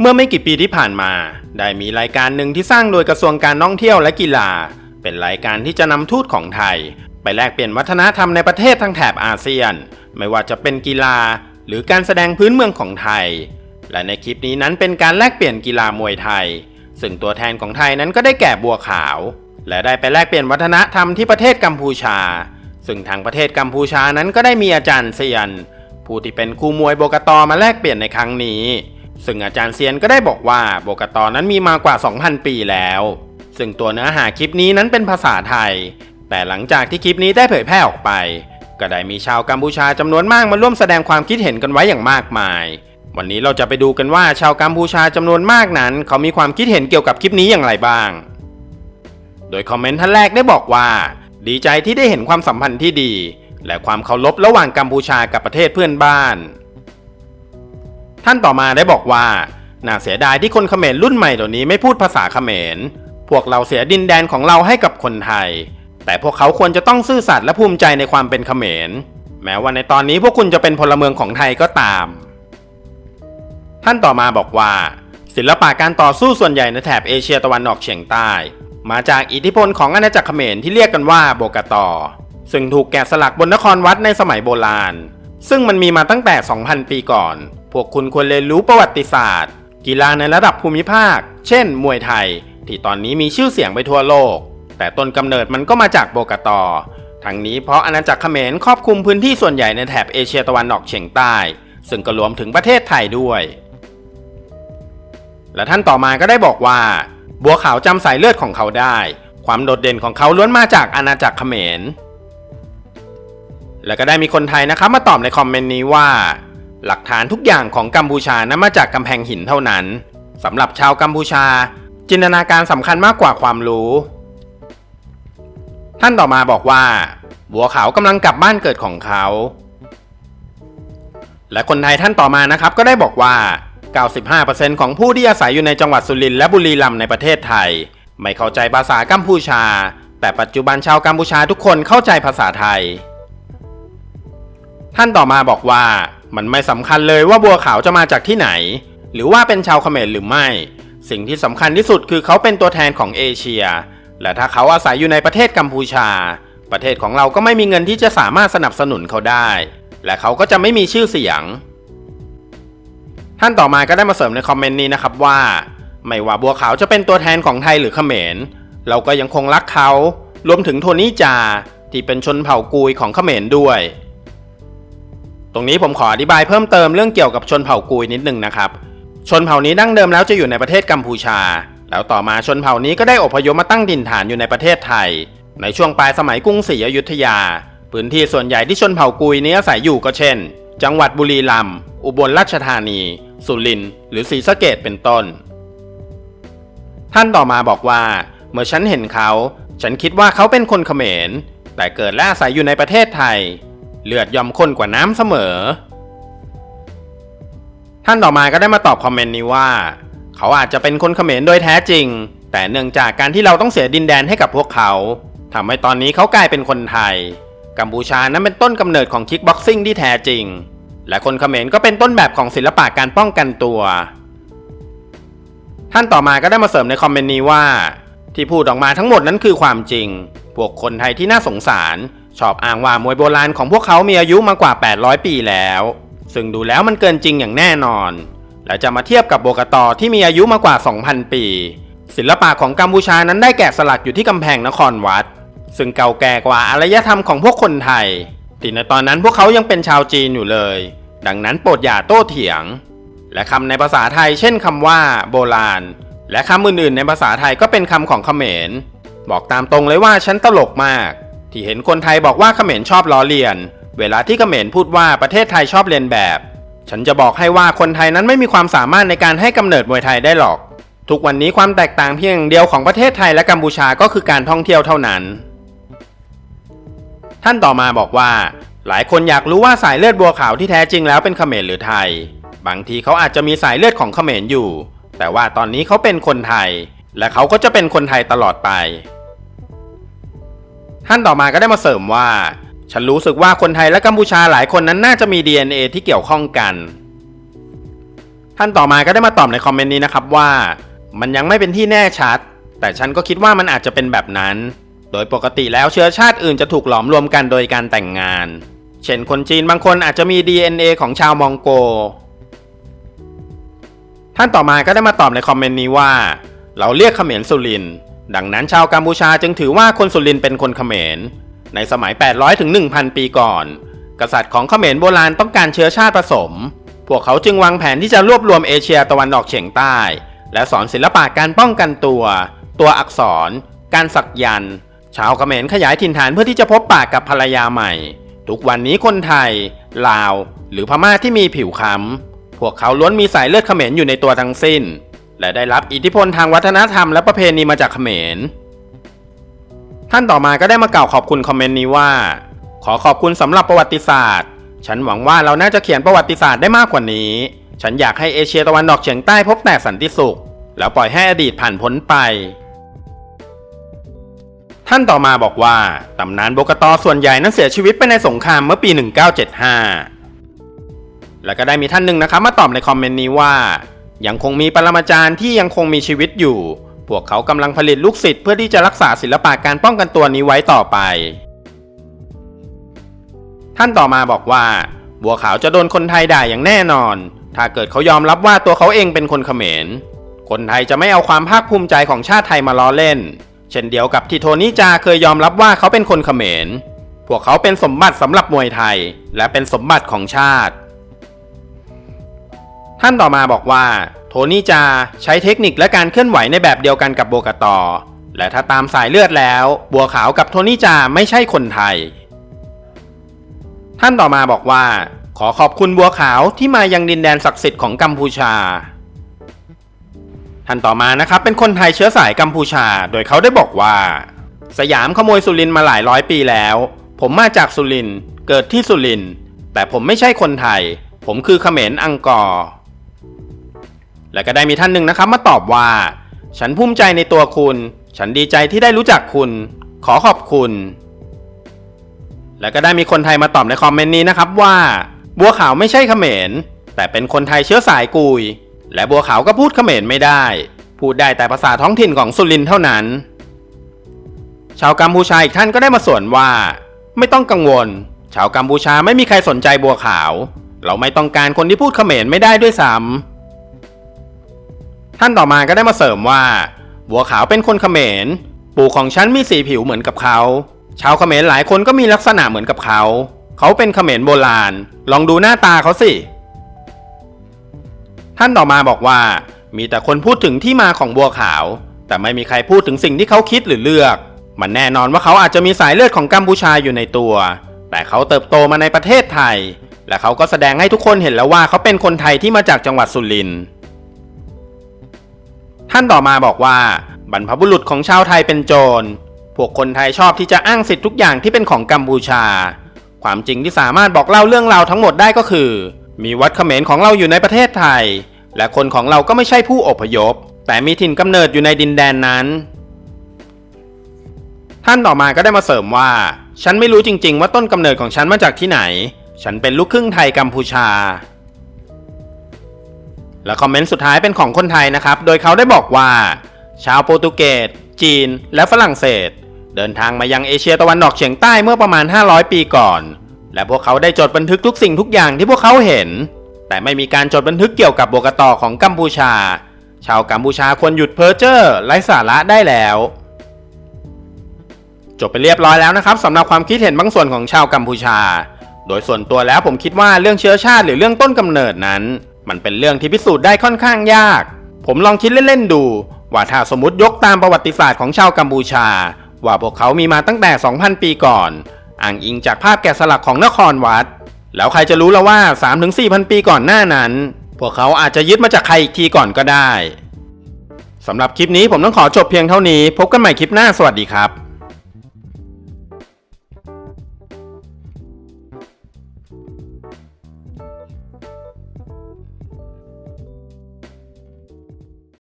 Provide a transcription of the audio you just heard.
เมื่อไม่กี่ปีที่ผ่านมา ได้มีรายการหนึ่งที่สร้างโดยกระทรวงการท่องเที่ยวและกีฬา เป็นรายการที่จะนำทูตของไทย ไปแลกเปลี่ยนวัฒนธรรมในประเทศทั้งแถบอาเซียน ไม่ว่าจะเป็นกีฬา หรือการแสดงพื้นเมืองของไทย และในคลิปนี้นั้นเป็นการแลกเปลี่ยนกีฬามวยไทย ซึ่งตัวแทนของไทยนั้นก็ได้แก่บัวขาว และได้ไปแลกเปลี่ยนวัฒนธรรมที่ประเทศกัมพูชา ซึ่งทางประเทศกัมพูชานั้นก็ได้มีอาจารย์เซียน ผู้ที่เป็นครูมวยโบกตอมาแลกเปลี่ยนในครั้งนี้ ซึ่งอาจารย์เซียนก็ได้บอกว่าโบกตอนั้นมีมากว่า 2,000 ปีแล้ว ซึ่งตัวเนื้อหาคลิปนี้นั้นเป็นภาษาไทย แต่หลังจากที่คลิปนี้ได้เผยแพร่ออกไป ก็ได้มีชาวกัมพูชาจำนวนมากมาร่วมแสดงความคิดเห็นกันไว้อย่างมากมาย วันนี้เราจะไปดูกันว่าชาวกัมพูชาจำนวนมากนั้น เขามีความคิดเห็นเกี่ยวกับคลิปนี้อย่างไรบ้าง โดยคอมเมนต์ท่านแรกได้บอกว่า ดีใจที่ได้เห็นความสัมพันธ์ที่ดี และความเคารพระหว่างกัมพูชากับประเทศเพื่อนบ้าน ท่านต่อมาได้บอกว่าน่าเสียดายที่คนเขมรรุ่นใหม่เหล่านี้ไม่พูดภาษาเขมร พวกเราเสียดินแดนของเราให้กับคนไทย แต่พวกเขาควรจะต้องซื่อสัตย์และภูมิใจในความเป็นเขมร แม้ว่าในตอนนี้พวกคุณจะเป็นพลเมืองของไทยก็ตาม ท่านต่อมาบอกว่า ศิลปะการต่อสู้ส่วนใหญ่ในแถบเอเชียตะวันออกเฉียงใต้ มาจากอิทธิพลของอาณาจักรเขมรที่เรียกกันว่าโบกาตอซึ่งถูกแกะสลักบนนครวัดในสมัยโบราณ ซึ่งมันมีมาตั้งแต่ 2,000 ปีก่อน พวกคุณควรเรียนรู้ประวัติศาสตร์ กีฬาในระดับภูมิภาค เช่น มวยไทย ที่ตอนนี้มีชื่อเสียงไปทั่วโลก แต่ต้นกำเนิดมันก็มาจากโบกาตอทั้งนี้เพราะอาณาจักรเขมรครอบคลุมพื้นที่ส่วนใหญ่ในแถบเอเชียตะวันออกเฉียงใต้ ซึ่งก็รวมถึงประเทศไทยด้วย และท่านต่อมาก็ได้บอกว่า บัวขาวจำสายเลือดของเขาได้ ความโดดเด่นของเขาล้วนมาจากอาณาจักรเขมร แล้วก็ได้มีคนไทยนะครับมาตอบในคอมเมนต์นี้ว่า หลักฐานทุกอย่างของกัมพูชานั้นมาจากกำแพงหินเท่านั้นสำหรับชาวกัมพูชา จินตนาการสำคัญมากกว่าความรู้ ท่านต่อมาบอกว่า บัวขาวกำลังกลับบ้านเกิดของเขา และคนไทยท่านต่อมานะครับก็ได้บอกว่า 95%ของผู้ที่อาศัยอยู่ในจังหวัดสุรินทร์และบุรีรัมย์ในประเทศไทย ไม่เข้าใจภาษากัมพูชา แต่ปัจจุบันชาวกัมพูชาทุกคนเข้าใจภาษาไทย ท่านต่อมาบอกว่ามันไม่สำคัญเลยว่าบัวขาวจะมาจากที่ไหน หรือว่าเป็นชาวเขมรหรือไม่ สิ่งที่สำคัญที่สุดคือเขาเป็นตัวแทนของเอเชีย และถ้าเขาอาศัยอยู่ในประเทศกัมพูชา ประเทศของเราก็ไม่มีเงินที่จะสามารถสนับสนุนเขาได้ และเขาก็จะไม่มีชื่อเสียง ท่านต่อมาก็ได้มาเสริมในคอมเมนต์นี้นะครับว่า ไม่ว่าบัวขาวจะเป็นตัวแทนของไทยหรือเขมร เราก็ยังคงรักเขา รวมถึงโทนี่จาที่เป็นชนเผ่ากุยของเขมรด้วย ตรงนี้ผมขออธิบายเพิ่มเติมเรื่องเกี่ยวกับชนเผ่ากุยนิดนึงนะครับ ชนเผ่านี้ดั้งเดิมแล้วจะอยู่ในประเทศกัมพูชา แล้วต่อมาชนเผ่านี้ก็ได้อพยพมาตั้งถิ่นฐานอยู่ในประเทศไทย ในช่วงปลายสมัยกรุงศรีอยุธยา พื้นที่ส่วนใหญ่ที่ชนเผ่ากุยนี้อาศัยอยู่ก็เช่น จังหวัดบุรีรัมย์อุบลราชธานี สุรินทร์หรือศรีสะเกดเป็นต้น ท่านต่อมาบอกว่า เมื่อฉันเห็นเขา ฉันคิดว่าเขาเป็นคนเขมร แต่เกิดและอาศัยอยู่ในประเทศไทย เลือดยอมข้นกว่าน้ำเสมอ ท่านต่อมาก็ได้มาตอบคอมเมนต์นี้ว่า เขาอาจจะเป็นคนเขมรโดยแท้จริง แต่เนื่องจากการที่เราต้องเสียดินแดนให้กับพวกเขาทำให้ตอนนี้เขากลายเป็นคนไทย กัมพูชานั้นเป็นต้นกำเนิดของคิกบ็อกซิ่งที่แท้จริง และคนเขมรก็เป็นต้นแบบของศิลปะการป้องกันตัว ท่านต่อมาก็ได้มาเสริมในคอมเมนต์นี้ว่า ที่พูดออกมาทั้งหมดนั้นคือความจริง พวกคนไทยที่น่าสงสาร ชอบอ้างว่ามวยโบราณของพวกเขามีอายุมากกว่า 800 ปีแล้ว ซึ่งดูแล้วมันเกินจริงอย่างแน่นอน และจะมาเทียบกับโบกตอที่มีอายุมากกว่า 2,000 ปี ศิลปะของกัมพูชานั้นได้แกะสลักอยู่ที่กำแพงนครวัด ซึ่งเก่าแก่กว่าอารยธรรมของพวกคนไทยที่ในตอนนั้นพวกเขายังเป็นชาวจีนอยู่เลย ดังนั้นโปรดอย่าโต้เถียง และคำในภาษาไทย เช่นคำว่า โบราณ และคำอื่นๆ ในภาษาไทยก็เป็นคำของเขมร บอกตามตรงเลยว่าฉันตลกมาก ที่เห็นคนไทยบอกว่าเขมรชอบล้อเลียน เวลาที่เขมรพูดว่าประเทศไทยชอบเลียนแบบ ฉันจะบอกให้ว่าคนไทยนั้นไม่มีความสามารถในการให้กำเนิดมวยไทยได้หรอก ทุกวันนี้ความแตกต่างเพียงเดียวของประเทศไทยและกัมพูชาก็คือการท่องเที่ยวเท่านั้น ท่านต่อมาบอกว่า หลายคนอยากรู้ว่าสายเลือดบัวขาวที่แท้จริงแล้วเป็นเขมรหรือไทย บางทีเขาอาจจะมีสายเลือดของเขมรอยู่ แต่ว่าตอนนี้เขาเป็นคนไทย และเขาก็จะเป็นคนไทยตลอดไป ท่านต่อมาก็ได้มาเสริมว่า ฉันรู้สึกว่าคนไทยและกัมพูชาหลายคนนั้นน่าจะมี DNA ที่เกี่ยวข้องกัน ท่านต่อมาก็ได้มาตอบในคอมเมนต์นี้นะครับว่า มันยังไม่เป็นที่แน่ชัด แต่ฉันก็คิดว่ามันอาจจะเป็นแบบนั้น โดยปกติแล้วเชื้อชาติอื่นจะถูกหลอมรวมกันโดยการแต่งงาน เช่นคนจีนบางคนอาจจะมี DNA ของชาวมองโก ท่านต่อมาก็ได้มาตอบในคอมเมนต์นี้ว่า เราเรียกเขมรสุรินทร์ ดังนั้นชาวกัมพูชาจึงถือว่าคนสุรินเป็นคนเขมร ในสมัย 800ถึง1,000 ปีก่อน กษัตริย์ของเขมรโบราณต้องการเชื้อชาติผสม พวกเขาจึงวางแผนที่จะรวบรวมเอเชียตะวันออกเฉียงใต้ และสอนศิลปะการป้องกันตัว ตัวอักษร การสักยันต์ชาวเขมรขยายถิ่นฐานเพื่อที่จะพบปะกับภรรยาใหม่ ทุกวันนี้คนไทย ลาว หรือพม่าที่มีผิวค้ำพวกเขาล้วนมีสายเลือดเขมรอยู่ในตัวทั้งสิ้น และได้รับอิทธิพลทางวัฒนธรรมและประเพณีมาจากเขมร ท่านต่อมาก็ได้มากล่าวขอบคุณคอมเมนต์นี้ว่า ขอขอบคุณสำหรับประวัติศาสตร์ ฉันหวังว่าเราน่าจะเขียนประวัติศาสตร์ได้มากกว่านี้ ฉันอยากให้เอเชียตะวันออกเฉียงใต้พบแต่สันติสุข แล้วปล่อยให้อดีตผ่านพ้นไป ท่านต่อมาบอกว่าตำนานโบกตอส่วนใหญ่นั้นเสียชีวิตไปในสงครามเมื่อปี 1975 แล้วก็ได้มีท่านหนึ่งนะครับมาตอบในคอมเมนต์นี้ว่า ยังคงมีปรมาจารย์ที่ยังคงมีชีวิตอยู่ พวกเขากำลังผลิตลูกศิษย์เพื่อที่จะรักษาศิลปะการป้องกันตัวนี้ไว้ต่อไป ท่านต่อมาบอกว่า บัวขาวจะโดนคนไทยด่าอย่างแน่นอน ถ้าเกิดเขายอมรับว่าตัวเขาเองเป็นคนเขมร คนไทยจะไม่เอาความภาคภูมิใจของชาติไทยมาล้อเล่น เช่นเดียวกับที่โทนี่จาเคยยอมรับว่าเขาเป็นคนเขมร พวกเขาเป็นสมบัติสำหรับมวยไทย และเป็นสมบัติของชาติ ท่านต่อมาบอกว่า โทนี่จาใช้เทคนิคและการเคลื่อนไหวในแบบเดียวกันกับโบกตอและถ้าตามสายเลือดแล้ว บัวขาวกับโทนี่จาไม่ใช่คนไทย ท่านต่อมาบอกว่า ขอขอบคุณบัวขาวที่มายังดินแดนศักดิ์สิทธิ์ของกัมพูชา ท่านต่อมานะครับเป็นคนไทยเชื้อสายกัมพูชา โดยเขาได้บอกว่า สยามขโมยสุรินมาหลายร้อยปีแล้ว ผมมาจากสุรินเกิดที่สุรินแต่ผมไม่ใช่คนไทย ผมคือเขมรอังกอร์ และก็ได้มีท่านหนึ่งนะครับมาตอบว่า ฉันภูมิใจในตัวคุณ ฉันดีใจที่ได้รู้จักคุณ ขอขอบคุณ และก็ได้มีคนไทยมาตอบในคอมเมนต์นี้นะครับว่า บัวขาวไม่ใช่เขมร แต่เป็นคนไทยเชื้อสายกุย และบัวขาวก็พูดเขมรไม่ได้ พูดได้แต่ภาษาท้องถิ่นของสุรินเท่านั้น ชาวกัมพูชาอีกท่านก็ได้มาสวนว่า ไม่ต้องกังวล ชาวกัมพูชาไม่มีใครสนใจบัวขาว เราไม่ต้องการคนที่พูดเขมรไม่ได้ด้วยซ้ำ ท่านต่อมาก็ได้มาเสริมว่า บัวขาวเป็นคนเขมร ปู่ของฉันมีสีผิวเหมือนกับเขา ชาวเขมรหลายคนก็มีลักษณะเหมือนกับเขา เขาเป็นเขมรโบราณ ลองดูหน้าตาเขาสิ ท่านต่อมาบอกว่า มีแต่คนพูดถึงที่มาของบัวขาว แต่ไม่มีใครพูดถึงสิ่งที่เขาคิดหรือเลือก มันแน่นอนว่าเขาอาจจะมีสายเลือดของกัมพูชาอยู่ในตัว แต่เขาเติบโตมาในประเทศไทย และเขาก็แสดงให้ทุกคนเห็นแล้วว่าเขาเป็นคนไทยที่มาจากจังหวัดสุรินทร์ ท่านต่อมาบอกว่า บรรพบุรุษของชาวไทยเป็นโจร พวกคนไทยชอบที่จะอ้างสิทธิ์ทุกอย่างที่เป็นของกัมพูชา ความจริงที่สามารถบอกเล่าเรื่องราวทั้งหมดได้ก็คือ มีวัดเขมรของเราอยู่ในประเทศไทย และคนของเราก็ไม่ใช่ผู้อพยพ แต่มีถิ่นกำเนิดอยู่ในดินแดนนั้น ท่านต่อมาก็ได้มาเสริมว่า ฉันไม่รู้จริง ๆ ว่าต้นกำเนิดของฉันมาจากที่ไหน ฉันเป็นลูกครึ่งไทยกัมพูชา และคอมเมนต์สุดท้ายเป็นของคนไทยนะครับ โดยเขาได้บอกว่า ชาวโปรตุเกส จีน และฝรั่งเศส เดินทางมายังเอเชียตะวันออกเฉียงใต้เมื่อประมาณ 500 ปีก่อน และพวกเขาได้จดบันทึกทุกสิ่งทุกอย่างที่พวกเขาเห็น แต่ไม่มีการจดบันทึกเกี่ยวกับโบกตอของกัมพูชา ชาวกัมพูชาควรหยุดเพ้อเจ้อไร้สาระได้แล้วจบไปเรียบร้อยแล้วนะครับสำหรับความคิดเห็นบางส่วนของชาวกัมพูชา โดยส่วนตัวแล้วผมคิดว่าเรื่องเชื้อชาติหรือเรื่องต้นกำเนิดนั้น มันเป็นเรื่องที่พิสูจน์ได้ค่อนข้างยาก ผมลองคิดเล่นๆดู ว่าถ้าสมมติยกตามประวัติศาสตร์ของชาวกัมพูชา ว่าพวกเขามีมาตั้งแต่ 2,000 ปีก่อนอ้างอิงจากภาพแกะสลักของนครวัด แล้วใครจะรู้แล้วว่า 3-4,000 ปีก่อนหน้านั้น พวกเขาอาจจะยึดมาจากใครอีกทีก่อนก็ได้สำหรับคลิปนี้ผมต้องขอจบเพียงเท่านี้ พบกันใหม่คลิปหน้าสวัสดีครับ